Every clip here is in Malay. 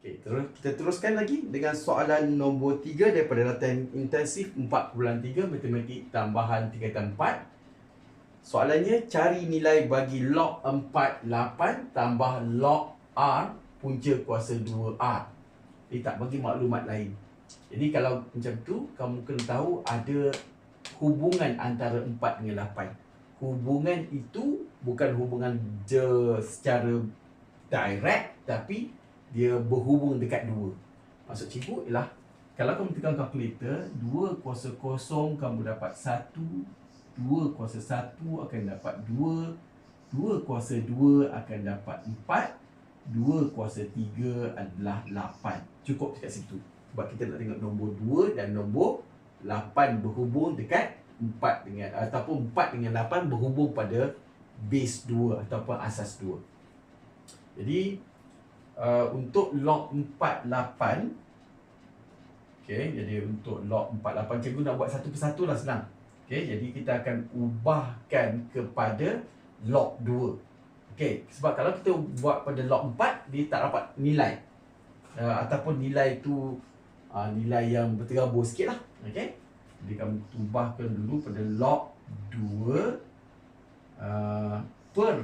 Okey, terus kita teruskan lagi dengan soalan nombor 3 daripada latihan intensif 4.3 matematik tambahan tingkatan 4. Soalannya cari nilai bagi log 48 tambah log R punca kuasa 2R. Dia tak bagi maklumat lain. Jadi kalau macam tu kamu kena tahu ada hubungan antara 4 dengan 8. Hubungan itu bukan hubungan secara direct tapi dia berhubung dekat dua. Maksud cikgu ialah kalau kamu tekan kalkulator, 2 kuasa kosong kamu dapat 1, 2 kuasa 1 akan dapat 2, 2 kuasa 2 akan dapat 4, 2 kuasa 3 adalah 8. Cukup dekat situ. Sebab kita nak tengok nombor 2 dan nombor 8 berhubung dekat 4 dengan ataupun 4 dengan 8 berhubung pada base 2 ataupun asas 2. Jadi uh, untuk log 48 okey jadi untuk log 48 cikgu nak buat satu persatu lah senang. Okey jadi kita akan ubahkan kepada log 2 okey sebab kalau kita buat pada log 4 dia tak dapat nilai. Uh, ataupun nilai tu uh, nilai yang berterabur sikit lah okey jadi kami ubahkan dulu pada log 2 uh, per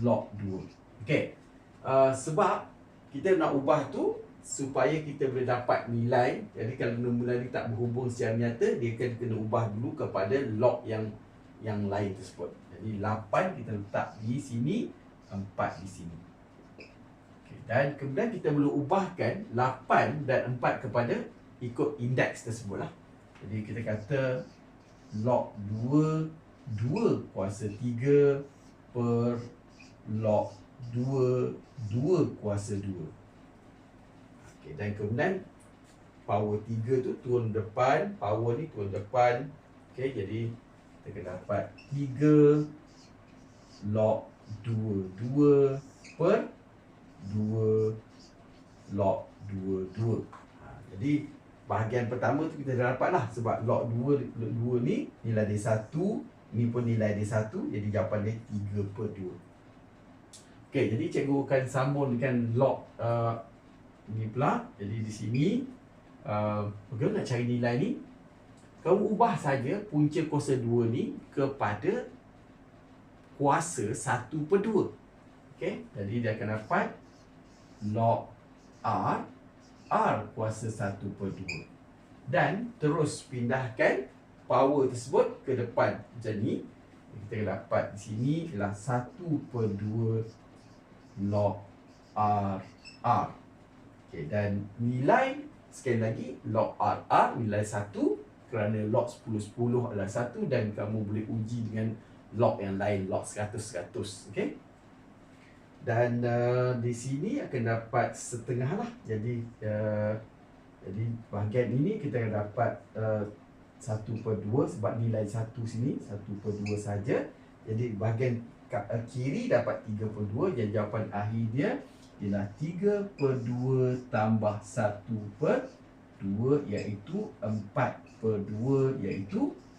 log 2 okey Uh, sebab kita nak ubah tu supaya kita boleh dapat nilai. Jadi kalau nombor ni tak berhubung secara nyata dia akan kena ubah dulu kepada log yang yang lain tersebut. Jadi 8 kita letak di sini 4 di sini. Okay. dan kemudian kita boleh ubahkan 8 dan 4 kepada ikut indeks tersebut lah. Jadi kita kata log 2 2 kuasa 3 per log dua dua kuasa dua. Okey dan kemudian power tiga tu turun depan, power ni turun depan. Okey jadi kita akan dapat tiga log dua dua per dua log dua dua. Ha, jadi bahagian pertama tu kita dah dapat lah sebab log dua log dua ni nilai dia satu ni pun nilai dia satu jadi jawapan dia tiga per dua. Okey, jadi cikgu akan sambung dengan log uh, ni pula. Jadi di sini uh, bagaimana nak cari nilai ni? Kamu ubah saja punca kuasa 2 ni kepada kuasa 1 per 2. Okey, jadi dia akan dapat log R R kuasa 1 per 2. Dan terus pindahkan power tersebut ke depan macam ni. Kita dapat di sini ialah 1 per 2 log R R. Okey dan nilai sekali lagi log R R nilai 1 kerana log 10 10 adalah 1 dan kamu boleh uji dengan log yang lain log 100 100 okey. Dan uh, di sini akan dapat setengah lah. Jadi uh, jadi bahagian ini kita akan dapat uh, 1 per 2 sebab nilai 1 sini 1 per 2 saja. Jadi bahagian Eh, kiri dapat 3 per 2 dan jawapan akhir dia ialah 3 per 2 tambah 1 per 2 iaitu 4 per 2 iaitu 2